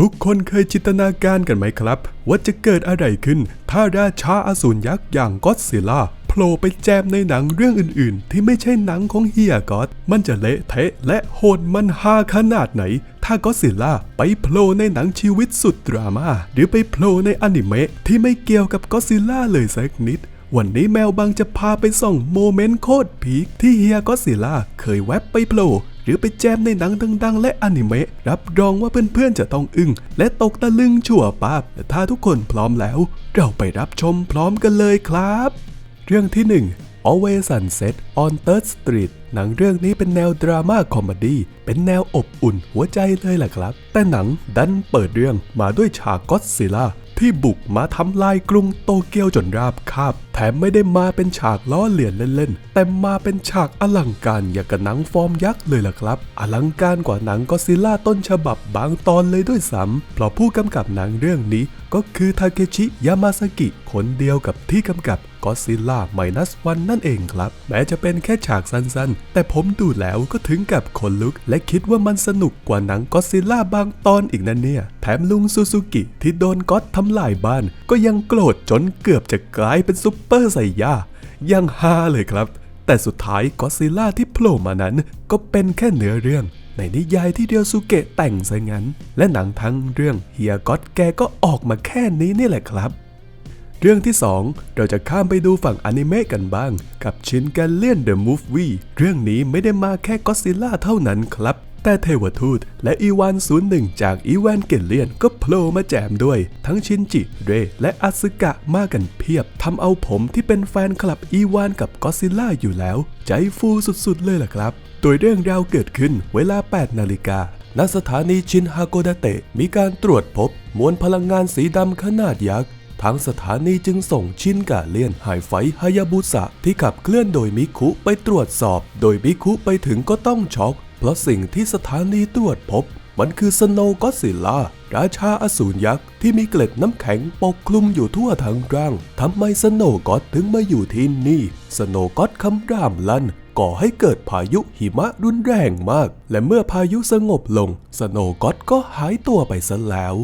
ทุกคนเคยจินตนาการกันไหมครับ ว่าจะเกิดอะไรขึ้น ถ้าราชาอสูรยักษ์อย่างก็อดซิลล่าโผล่ไปแจมในหนังเรื่องอื่นๆ ที่ไม่ใช่หนังของเฮียก็อดมันจะเละเทะและโหดมันฮาขนาดไหน ถ้าก็อดซิลล่าไปโผล่ในหนังชีวิตสุดดราม่าหรือไปโผล่ในอนิเมะที่ไม่เกี่ยวกับก็อดซิลล่าเลยสักนิดวันนี้แมวบางจะพาไปส่องโมเมนต์โคตรพีคที่เฮียก็อดซิลล่าเคยแวบไปโผล่ หรือไปแจมในหนังดังๆ และอนิเมะรับรองว่าเพื่อนๆจะต้องอึ้งและตกตะลึงชั่วปาบแต่ถ้าทุกคนพร้อมแล้ว เราไปรับชมพร้อมกันเลยครับ เรื่องที่ 1 Always Sunset on Third Street หนังเรื่องนี้เป็นแนวดราม่าคอมเมดี้ เป็นแนวอบอุ่นหัวใจเลยแหละครับ แต่หนังดันเปิดเรื่องมาด้วยฉากก็อดซิล่า ที่บุกมาทำลายกรุงโตเกียวจนราบคาบ แถมไม่ได้มาเป็นฉากล้อเลียนเล่นๆ แต่มาเป็นฉากอลังการอย่างกับหนังฟอร์มยักษ์เลยล่ะครับ อลังการกว่าหนังก็ซิล่าต้นฉบับบางตอนเลยด้วยซ้ำเพราะผู้กำกับหนังเรื่องนี้ก็คือทาเคชิยามาสกิคนเดียวกับที่กำกับ ก็ซิลล่าไมนัสวันนั่นเองครับ แม้จะเป็นแค่ฉากสั้นๆ แต่ผมดูแล้วก็ถึงกับขนลุก และคิดว่ามันสนุกกว่าหนังก็ซิลล่าบางตอนอีกนั่นเนี่ย แถมลุงซูซูกิที่โดนก็อดทำลายบ้าน ก็ยังโกรธจนเกือบจะกลายเป็นซุปเปอร์ไซย่ายังฮาเลยครับ แต่สุดท้ายก็ซิลล่าที่โผล่มานั้น ก็เป็นแค่เนื้อเรื่องในนิยายที่เดียวสุเกะแต่งซะงั้น และหนังทั้งเรื่องเฮียก็อดแกก็ออกมาแค่นี้นี่แหละครับ เรื่องที่ 2 เราจะข้ามไปดูฝั่งอนิเมะกันบ้าง กับชินแกเลียนเดอะมูฟวี่เรื่องนี้ไม่ได้มาแค่ก็อดซิลล่าเท่านั้นครับ แต่เทวทูตและอีวาน01จากอีวานเกเลียนก็โผล่มาแจมด้วย ทั้งชินจิเรและอาซึกะมากันเพียบทำเอาผมที่เป็นแฟนคลับอีวานกับก็อดซิลล่าอยู่แล้ว ใจฟูสุดๆเลยล่ะครับตัวเรื่องราวเกิดขึ้นเวลา 8 นาฬิกาณสถานีชินฮาโกดาเตะมีการตรวจพบมวลพลังงานสีดำขนาดยักษ์ ทางสถานีจึงส่งชินกาเลียนไฮไฟฮายาบุสะที่ขับเคลื่อนโดยมิคุไปตรวจสอบ โดยมิคุไปถึงก็ต้องช็อก เพราะสิ่งที่สถานีตรวจพบ มันคือสโนว์ก็อดซิล่าราชาอสูรยักษ์ที่มีเกล็ดน้ำแข็งปกคลุมอยู่ทั่วทั้งร่างทำไมสโนว์ก็อดถึงมาอยู่ที่นี่ สโนว์ก็อดคำรามลั่นก่อให้เกิดพายุหิมะรุนแรงมาก และเมื่อพายุสงบลง สโนว์ก็อดก็หายตัวไปซะแล้ว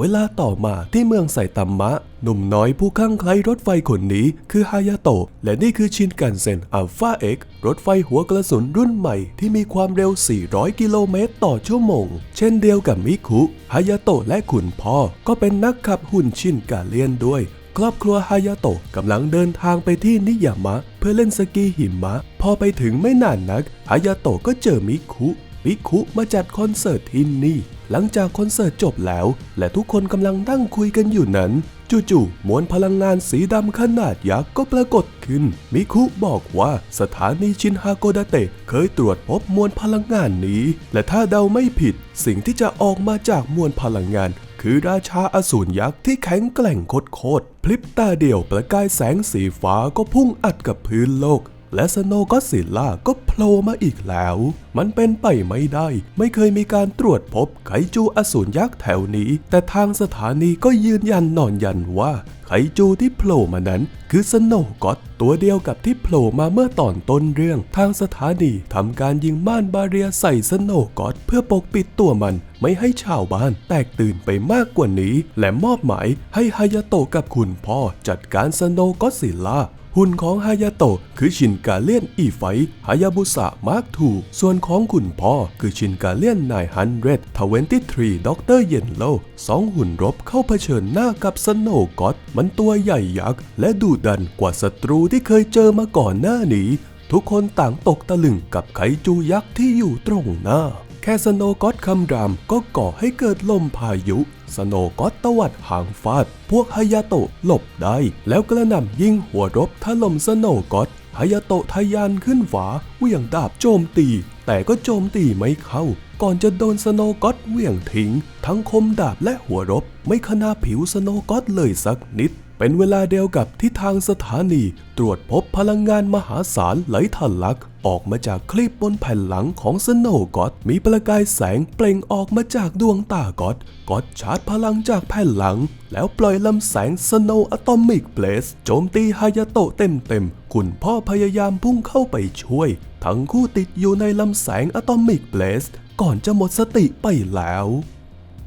เวลาต่อมาที่เมืองไซตัมมะ หนุ่มน้อยผู้ข้างใคล้รถไฟคนนี้คือฮายาโตะและนี่คือชินกันเซ็นอัลฟาเอ็กรถไฟหัวกระสุนรุ่นใหม่ที่มีความเร็ว 400 กิโลเมตรต่อชั่วโมง เช่นเดียวกับมิคุฮายาโตะและขุนพ่อ ก็เป็นนักขับหุ่นชินกาเลียนด้วยครอบครัวฮายาโตะกำลังเดินทางไปที่นิยามะ เพื่อเล่นสกีหิมะ พอไปถึงไม่นานนักฮายาโตะก็เจอมิคุมิคุมาจัดคอนเสิร์ตที่นี่ หลังจากคอนเสิร์ตจบแล้ว และทุกคนกำลังนั่งคุยกันอยู่นั้น จู่ๆมวลพลังงานสีดำขนาดยักษ์ก็ปรากฏขึ้น มิคุบอกว่าสถานีชินฮาโกดาเตะเคยตรวจพบมวลพลังงานนี้ และถ้าเดาไม่ผิด สิ่งที่จะออกมาจากมวลพลังงานคือราชาอสูรยักษ์ที่แข็งแกร่งโคตรพลิบตาเดียวประกายแสงสีฟ้าก็พุ่งอัดกับพื้นโลก และสโนก็อดซิลล่าก็โผล่มาอีกแล้ว มันเป็นไปไม่ได้ ไม่เคยมีการตรวจพบไคจูอสูรยักษ์แถวนี้ แต่ทางสถานีก็ยืนยันนอนยันว่าไคจูที่โผล่มานั้น คือสโนก็อดตัวเดียวกับที่โผล่มาเมื่อตอนต้นเรื่อง ทางสถานีทำการยิงม่านบาเรียใส่สโนก็อดเพื่อปกปิดตัวมันไม่ให้ชาวบ้านแตกตื่นไปมากกว่านี้ และมอบหมายให้ฮายาโตะกับคุณพ่อจัดการสโนก็อดซิล่า หุ่นของฮายาโตะคือชินกาเลียนอีไฟฮายาบุสะมาร์คทูส่วนของคุณพ่อคือชินกาเลียนนายฮันเรดทเวนตี้ทรีด็อกเตอร์เยนโลสองหุ่นรบเข้าเผชิญหน้ากับสโนว์ก็อดมันตัวใหญ่ยักษ์ และดุดันกว่าศัตรูที่เคยเจอมาก่อนหน้านี้ ทุกคนต่างตกตะลึงกับไคจูยักษ์ที่อยู่ตรงหน้าแค่สโนก็อดคำรามก็ก่อให้เกิดลมพายุ สโนว์ก็อดตวัดหางฟาด พวกฮายาโตะหลบได้ แล้วกระหน่ำยิงหัวรบถล่มสโนว์ก็อดฮายาโตะทะยานขึ้นฝาเหวี่ยงดาบโจมตี แต่ก็โจมตีไม่เข้า ก่อนจะโดนสโนว์ก็อดเหวี่ยงทิ้ง ทั้งคมดาบและหัวรบ ไม่ขนาผิวสโนว์ก็อดเลยสักนิด เป็นเวลาเดียวกับที่ทางสถานีตรวจพบพลังงานมหาศาลไหลทะลัก ออกมาจากคลีบบนแผ่นหลังของสโนก็อดมีประกายแสงเปล่งออกมาจากดวงตาก็อดก็อดชาร์จพลังจากแผ่นหลัง แล้วปล่อยลำแสงสโนอะตอมิกเบลสโจมตีฮายาโตะเต็มๆ คุณพ่อพยายามพุ่งเข้าไปช่วย ทั้งคู่ติดอยู่ในลำแสงอะตอมิกเบลสก่อนจะหมดสติไปแล้ว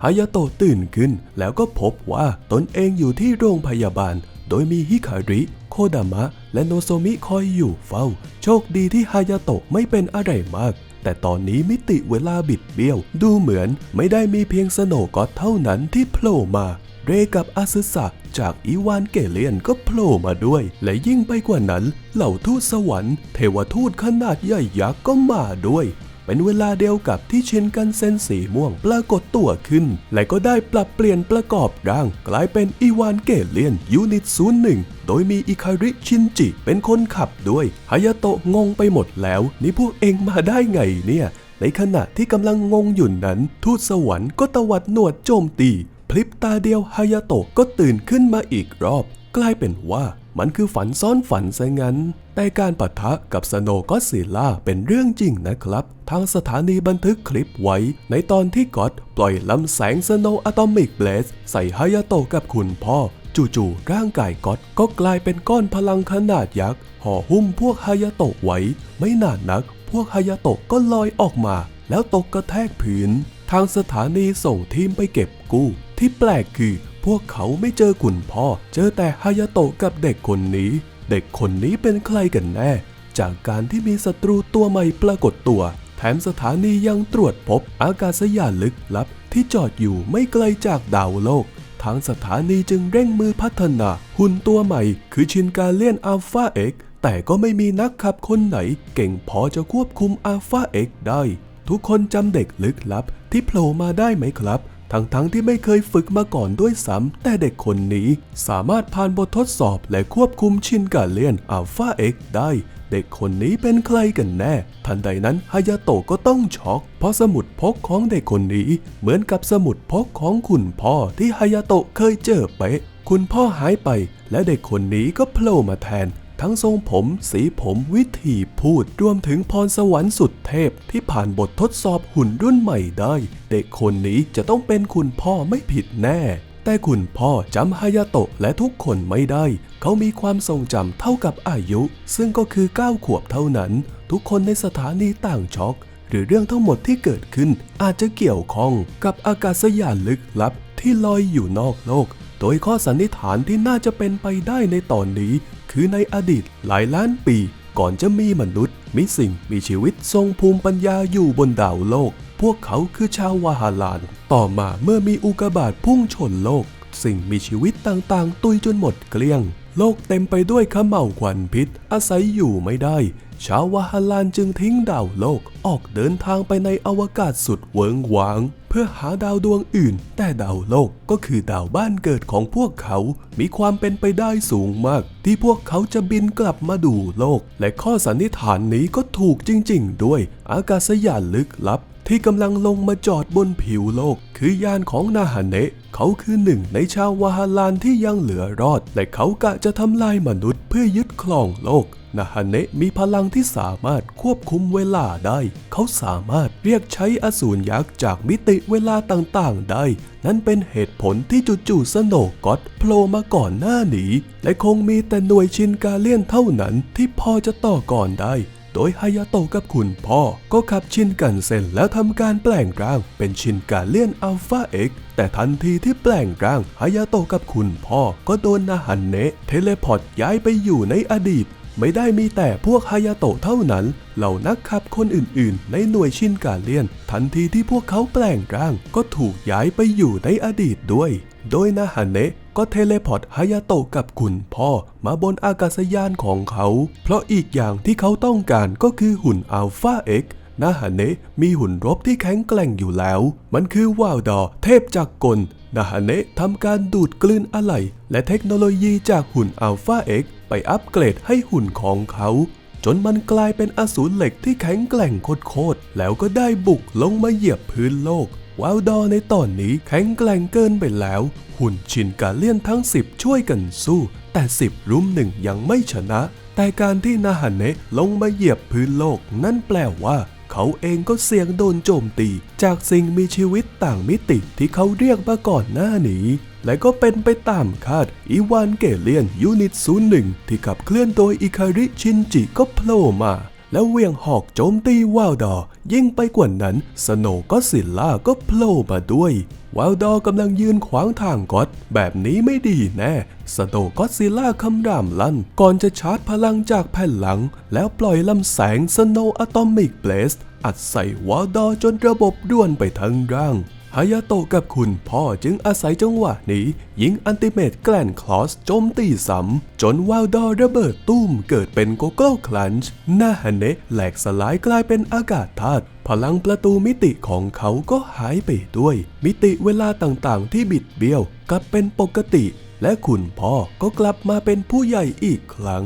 ฮายาโตะตื่นขึ้น แล้วก็พบว่าตนเองอยู่ที่โรงพยาบาล โดยมีฮิคาริ โคดามะ และโนโซมิคอยอยู่เฝ้า โชคดีที่ฮายาโตะไม่เป็นอะไรมากแต่ตอนนี้มิติเวลาบิดเบี้ยว ดูเหมือนไม่ได้มีเพียงสโนก็เท่านั้นที่โผล่มา เรกับอาซึสะจากอีวานเกเลียนก็โผล่มาด้วย และยิ่งไปกว่านั้น เหล่าทูตสวรรค์ เทวทูตขนาดใหญ่ยักษ์ก็มาด้วย เป็นเวลาเดียวกับที่เชนกันเซนสีม่วงปรากฏตัวขึ้น และก็ได้ปรับเปลี่ยนประกอบร่างกลายเป็นอีวานเกเลียนยูนิตศูนย์หนึ่งโดยมีอิคาริชินจิเป็นคนขับด้วยฮายาโตะงงไปหมดแล้ว นี่พวกเองมาได้ไงเนี่ย ในขณะที่กำลังงงอยู่นั้น ทูตสวรรค์ก็ตวัดหนวดโจมตี พลิบตาเดียวฮายาโตะก็ตื่นขึ้นมาอีกรอบ กลายเป็นว่ามันคือฝันซ้อนฝันซะงั้น แต่การปะทะกับสโนก็ซิลล่าเป็นเรื่องจริงนะครับ ทางสถานีบันทึกคลิปไว้ ในตอนที่ก็อดปล่อยลำแสงสโนอะตอมิกเบลสใส่ฮายาโตะกับคุณพ่อ จู่ๆร่างกายก็อดก็กลายเป็นก้อนพลังขนาดยักษ์ห่อหุ้มพวกฮายาโตะไว้ ไม่นานนัก พวกฮายาโตะก็ลอยออกมา แล้วตกกระแทกพื้น ทางสถานีส่งทีมไปเก็บกู้ ที่แปลกคือ พวกเขาไม่เจอคุณพ่อ เจอแต่ฮายาโตะกับเด็กคนนี้ เด็กคนนี้เป็นใครกันแน่ จากการที่มีศัตรูตัวใหม่ปรากฏตัว แถมสถานียังตรวจพบอากาศยานลึกลับที่จอดอยู่ไม่ไกลจากดาวโลก ทางสถานีจึงเร่งมือพัฒนาหุ่นตัวใหม่ คือชินกาเลียนอัลฟาเอ็กแต่ก็ไม่มีนักขับคนไหน เก่งพอจะควบคุมอัลฟาเอ็กได้ ทุกคนจำเด็กลึกลับที่โผล่มาได้ไหมครับ ทั้งๆทที่ไม่เคยฝึกมาก่อนด้วยซ้ำแต่เด็กคนนี้สามารถผ่านบททดสอบและควบคุมชินกาเลียนอัลฟาเอ็กได้ เด็กคนนี้เป็นใครกันแน่ ทันใดนั้นฮายาโตะก็ต้องช็อก เพราะสมุดพกของเด็กคนนี้เหมือนกับสมุดพกของคุณพ่อที่ฮายาโตะเคยเจอเป๊ะ คุณพ่อหายไปและเด็กคนนี้ก็โผล่มาแทน ทั้งทรงผม สีผมวิธีพูด รวมถึงพรสวรรค์สุดเทพที่ผ่านบททดสอบหุ่นรุ่นใหม่ได้ เด็กคนนี้จะต้องเป็นคุณพ่อไม่ผิดแน่ แต่คุณพ่อจำฮายาโตะและทุกคนไม่ได้ เขามีความทรงจำเท่ากับอายุ ซึ่งก็คือ 9 ขวบเท่านั้น ทุกคนในสถานีต่างช็อกหรือเรื่องทั้งหมดที่เกิดขึ้นอาจจะเกี่ยวข้องกับอากาศยานลึกลับที่ลอยอยู่นอกโลก โดยข้อสันนิษฐานที่น่าจะเป็นไปได้ในตอนนี้ คือในอดีตหลายล้านปี ก่อนจะมีมนุษย์ มีสิ่งมีชีวิตทรงภูมิปัญญาอยู่บนดาวโลก พวกเขาคือชาววาฮาลาน ต่อมาเมื่อมีอุกกาบาตพุ่งชนโลก สิ่งมีชีวิตต่างๆ ตุยจนหมดเกลี้ยง โลกเต็มไปด้วยขม่าวควันพิษ อาศัยอยู่ไม่ได้ ชาววาฮาลานจึงทิ้งดาวโลกออกเดินทางไปในอวกาศสุดเวิงหวาง เพื่อหาดาวดวงอื่น แต่ดาวโลกก็คือดาวบ้านเกิดของพวกเขา มีความเป็นไปได้สูงมาก ที่พวกเขาจะบินกลับมาดูโลก และข้อสันนิษฐานนี้ก็ถูกจริง ๆ ด้วย อากาศยานลึกลับที่กำลังลงมาจอดบนผิวโลก คือยานของนาฮาเนะเขาคือหนึ่งในชาววาฮาลานที่ยังเหลือรอด และเขากะจะทำลายมนุษย์เพื่อยึดครองโลก นาฮาเนะมีพลังที่สามารถควบคุมเวลาได้ เขาสามารถเรียกใช้อสูรยักษ์จากมิติเวลาต่างๆ ได้ นั่นเป็นเหตุผลที่จู่ๆสโนก็อตโผล่มาก่อนหน้านี้ และคงมีแต่หน่วยชินกาเลียนเท่านั้นที่พอจะต่อก่อนได้ โดยฮายาโตะกับคุณพ่อ ก็ขับชินกันเซ็นแล้วทำการแปลงร่างเป็นชินกาเลียนอัลฟาเอ็กแต่ทันทีที่แปลงร่างฮายาโตะกับคุณพ่อก็โดนนาฮันเนะเทเลพอร์ตย้ายไปอยู่ในอดีต ไม่ได้มีแต่พวกฮายาโตะเท่านั้น เหล่านักขับคนอื่นๆ ในหน่วยชินกาเลียน ทันทีที่พวกเขาแปลงร่าง ก็ถูกย้ายไปอยู่ในอดีตด้วย โดยนาฮันเนะก็เทเลพอร์ตฮายาโตะกับคุณพ่อมาบนอากาศยานของเขา เพราะอีกอย่างที่เขาต้องการก็คือหุ่นอัลฟาเอ็กนาฮาเนะมีหุ่นรบที่แข็งแกร่งอยู่แล้ว มันคือวาวดอร์เทพจากกลนาฮาเนะทำการดูดกลืนอะไหล่และเทคโนโลยีจากหุ่นอัลฟาเอ็ก ไปอัปเกรดให้หุ่นของเขา จนมันกลายเป็นอสูรเหล็กที่แข็งแกร่งโคตรแล้วก็ได้บุกลงมาเหยียบพื้นโลกวาลดอร์ในตอนนี้แข็งแกร่งเกินไปแล้ว หุ่นชินกาเลียนทั้ง 10 ช่วยกันสู้ แต่10รุมหนึ่งยังไม่ชนะ แต่การที่นาฮันเนะลงมาเหยียบพื้นโลกนั่นแปลว่า เขาเองก็เสี่ยงโดนโจมตี จากสิ่งมีชีวิตต่างมิติที่เขาเรียกมาก่อนหน้านี้ และก็เป็นไปตามคาดอีวานเกเลียนยูนิต01 ที่ขับเคลื่อนโดยอิคาริชินจิก็โผล่มาแล้วเวียงหอกโจมตีวาวดอร์ยิ่งไปกว่านั้น สโนว์ก็สิลล่าก็โผล่มาด้วย วาลดอร์กำลังยืนขวางทางก็อดแบบนี้ไม่ดีแน่สโตก็ซิล่าคำรามลั่น ก่อนจะชาร์จพลังจากแผ่นหลัง แล้วปล่อยลำแสงสโนอะตอมิกเบลสอัดใส่วาลดอร์จนระบบด้วนไปทั้งร่างฮายาโตะกับคุณพ่อจึงอาศัยจังหวะนี้ ยิงอันติเมตแกลนคลอสโจมตีซ้ำจนวาลดอร์ระเบิดตุ้มเกิดเป็นโกโก้คลันช์หน้าฮันเนะแหลกสลายกลายเป็นอากาศธาตุ พลังประตูมิติของเขาก็หายไปด้วย มิติเวลาต่างๆ ที่บิดเบี้ยวกลับเป็นปกติ และคุณพ่อก็กลับมาเป็นผู้ใหญ่อีกครั้ง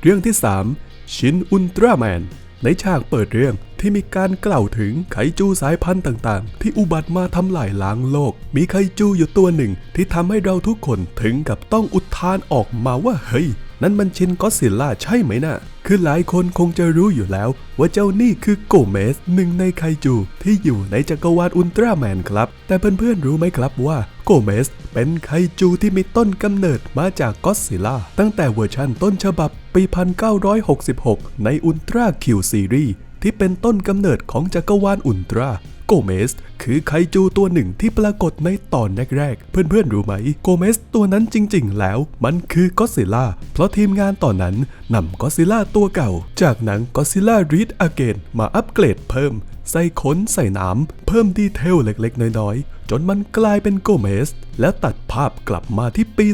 เรื่องที่ 3 ชินอุลตร้าแมน ในฉากเปิดเรื่องที่มีการกล่าวถึงไคจูสายพันธุ์ต่างๆ ที่อุบัติมาทำลายล้างโลก มีไคจูอยู่ตัวหนึ่งที่ทำให้เราทุกคนถึงกับต้องอุทานออกมาว่าเฮ้ย นั่นมันชินก็อดซิลล่าใช่ไหมนะ่ะ คือหลายคนคงจะรู้อยู่แล้ว ว่าเจ้านี่คือโกเมสหนึ่งในไคจูที่อยู่ในจักรวาลอุลตร้าแมนครับ แต่เพื่อนๆรู้ไหมครับว่าโกเมสเป็นไคจูที่มีต้นกำเนิดมาจากก็อดซิลล่าตั้งแต่เวอร์ชันต้นฉบับปี 1966 ในอุลตร้าคิวซีรีส์ที่เป็นต้นกำเนิดของจักรวาลอุลตร้า โกเมสคือไคจูตัวหนึ่งที่ปรากฏในตอนแรกๆ เพื่อนๆ รู้ไหม โกเมสตัวนั้นจริงๆ แล้ว มันคือก็อดซิล่า เพราะทีมงานตอนนั้นนำก็อดซิล่าตัวเก่า จากหนังก็อดซิลล่ารีดอเกนมาอัปเกรดเพิ่ม ใส่ขนใส่หน้ำเพิ่มดีเทลเล็กๆ น้อยๆ จนมันกลายเป็นโกเมส แล้วตัดภาพกลับมาที่ปี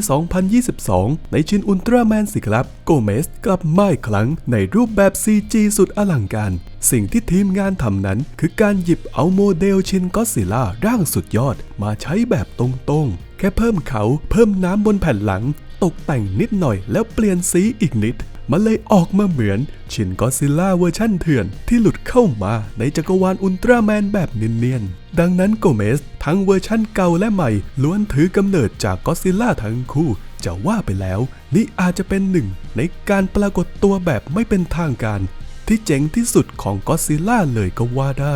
2022 ในชินอุลตร้าแมนสิครับ โกเมสกลับมาอีกครั้งในรูปแบบ CG สุดอลังการ สิ่งที่ทีมงานทำนั้น คือการหยิบเอาโมเดลชินก็อดซิล่าร่างสุดยอด มาใช้แบบตรงๆ แค่เพิ่มเขาเพิ่มน้ำบนแผ่นหลัง ตกแต่งนิดหน่อยแล้วเปลี่ยนสีอีกนิด มันเลยออกมาเหมือนชินก็อซิลล่าเวอร์ชั่นเถื่อนที่หลุดเข้ามาในจักรวาลอุลตร้าแมนแบบเนียนๆ ดังนั้นโกเมสทั้งเวอร์ชั่นเก่าและใหม่ล้วนถือกำเนิดจากก็อซิลล่าทั้งคู่ จะว่าไปแล้ว นี่อาจจะเป็นหนึ่งในการปรากฏตัวแบบไม่เป็นทางการ ที่เจ๋งที่สุดของก็อซิลล่าเลยก็ว่าได้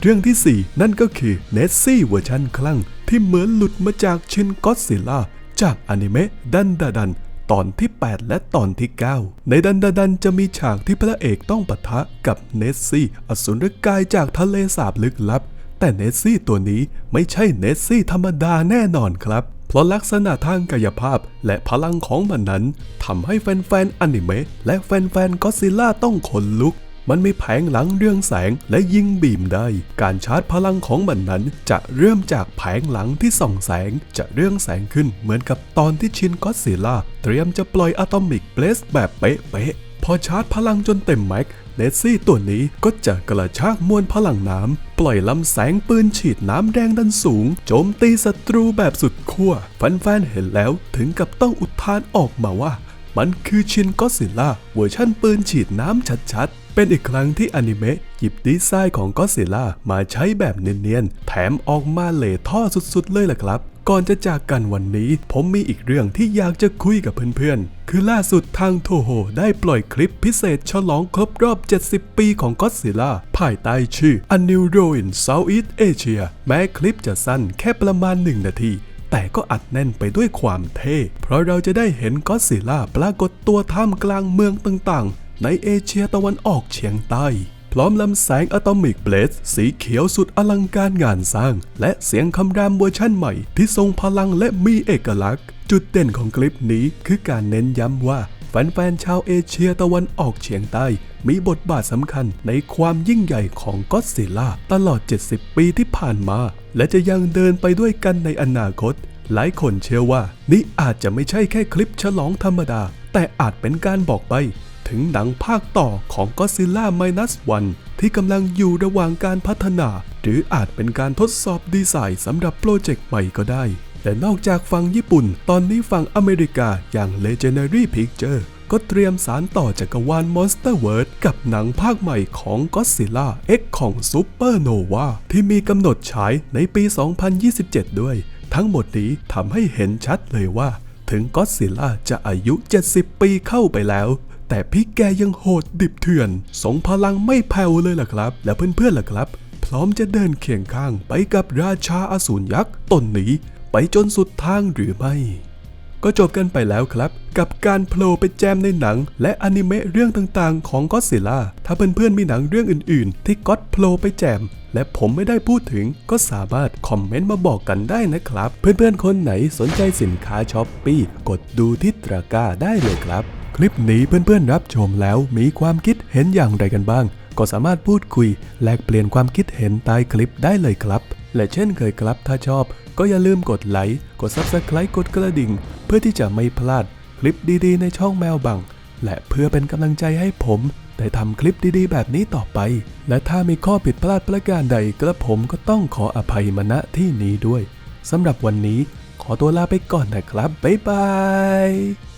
เรื่องที่ 4 นั่นก็คือเนสซี่เวอร์ชันคลั่งที่เหมือนหลุดมาจากชินก็อดซิลล่าจากอนิเมะดันดาดัน ตอนที่ 8 และตอนที่ 9 ในดันดาดันจะมีฉากที่พระเอกต้องปะทะกับเนสซี่อสูรกายจากทะเลสาบลึกลับ แต่เนสซี่ตัวนี้ไม่ใช่เนสซี่ธรรมดาแน่นอนครับ เพราะลักษณะทางกายภาพและพลังของมันนั้นทำให้แฟนๆอนิเมะและแฟนๆก็อดซิล่าต้องขนลุก มันมีแผงหลังเรื่องแสงและยิงบีมได้ การชาร์จพลังของมันนั้น จะเริ่มจากแผงหลังที่ส่องแสง จะเรื่องแสงขึ้นเหมือนกับตอนที่ชินก็อดซิล่าเตรียมจะปล่อยอะตอมิกเบลสแบบเป๊ะๆพอชาร์จพลังจนเต็มแม็กเนสซี่ตัวนี้ก็จะกระชากมวลพลังน้ำ ปล่อยลำแสงปืนฉีดน้ำแดงดันสูง โจมตีศัตรูแบบสุดขั้วแฟนๆเห็นแล้วถึงกับต้องอุทานออกมาว่า มันคือชินก็อดซิลล่าเวอร์ชั่นปืนฉีดน้ำชัดๆ เป็นอีกครั้งที่อนิเมะหยิบดีไซน์ของก็อดซิลล่ามาใช้แบบเนียนๆ แถมออกมาเหล่ท่อสุดๆ เลยล่ะครับก่อนจะจากกันวันนี้ ผมมีอีกเรื่องที่อยากจะคุยกับเพื่อนๆ คือล่าสุดทางโทโฮได้ปล่อยคลิปพิเศษฉลองครบรอบ 70 ปีของก็อดซิลล่าภายใต้ชื่อ A New Row in Southeast Asia แม้คลิปจะสั้นแค่ประมาณ 1 นาที แต่ก็อัดแน่นไปด้วยความเท่ เพราะเราจะได้เห็นก็อดซิล่าปรากฏตัวท่ามกลางเมืองต่างๆ ในเอเชียตะวันออกเฉียงใต้ พร้อมลำแสงอะตอมิกเบลดสีเขียวสุดอลังการงานสร้าง และเสียงคำรามเวอร์ชั่นใหม่ที่ทรงพลังและมีเอกลักษณ์ จุดเด่นของคลิปนี้คือการเน้นย้ำว่า แฟนๆชาวเอเชียตะวันออกเฉียงใต้ มีบทบาทสำคัญในความยิ่งใหญ่ของก็อดซิลล่าตลอด 70 ปีที่ผ่านมา และจะยังเดินไปด้วยกันในอนาคต หลายคนเชื่อว่า นี่อาจจะไม่ใช่แค่คลิปฉลองธรรมดา แต่อาจเป็นการบอกไป ถึงหนังภาคต่อของ Godzilla Minus One ที่กำลังอยู่ระหว่างการพัฒนา หรืออาจเป็นการทดสอบดีไซน์สำหรับโปรเจกต์ใหม่ก็ได้ แต่นอกจากฝั่งญี่ปุ่น ตอนนี้ฝั่งอเมริกาอย่าง Legendary Picture ก็เตรียมสารต่อจักรวาล Monster World กับหนังภาคใหม่ของ Godzilla X ของ Supernova ที่มีกำหนดฉายในปี 2027 ด้วย ทั้งหมดนี้ทำให้เห็นชัดเลยว่า ถึงก็อดซิลล่าจะอายุ 70 ปีเข้าไปแล้วแต่พี่แกยังโหดดิบเถื่อนสงพลังไม่แผ่วเลยล่ะครับ และเพื่อนๆล่ะครับ พร้อมจะเดินเคียงข้างไปกับราชาอสูรยักษ์ตนนี้ ไปจนสุดทางหรือไม่ ก็จบกันไปแล้วครับ กับการโผล่ไปแจมในหนัง และอนิเมะเรื่องต่างๆ ของก็ซิล่าถ้าเพื่อนๆมีหนังเรื่องอื่น ๆ ที่ก็อดโผล่ไปแจมและผมไม่ได้พูดถึงก็สามารถคอมเมนต์มาบอกกันได้นะครับ เพื่อนๆ คนไหนสนใจสินค้าช้อปปี้กดดูที่ตะกร้าได้เลยครับ คลิปนี้เพื่อนๆรับชมแล้วมีความคิดเห็นอย่างไรกันบ้าง ก็สามารถพูดคุยแลกเปลี่ยนความคิดเห็นใต้คลิปได้เลยครับ และเช่นเคยครับถ้าชอบ ก็อย่าลืมกดไลค์ กด Subscribe กดกระดิ่ง เพื่อที่จะไม่พลาดคลิปดีๆ ในช่องแมวบัง และเพื่อเป็นกำลังใจให้ผมได้ทำคลิปดีๆ แบบนี้ต่อไป และถ้ามีข้อผิดพลาดประการใดกระผมก็ต้องขออภัยมาณที่นี้ด้วยสำหรับวันนี้ขอตัวลาไปก่อนนะครับ บ๊ายบาย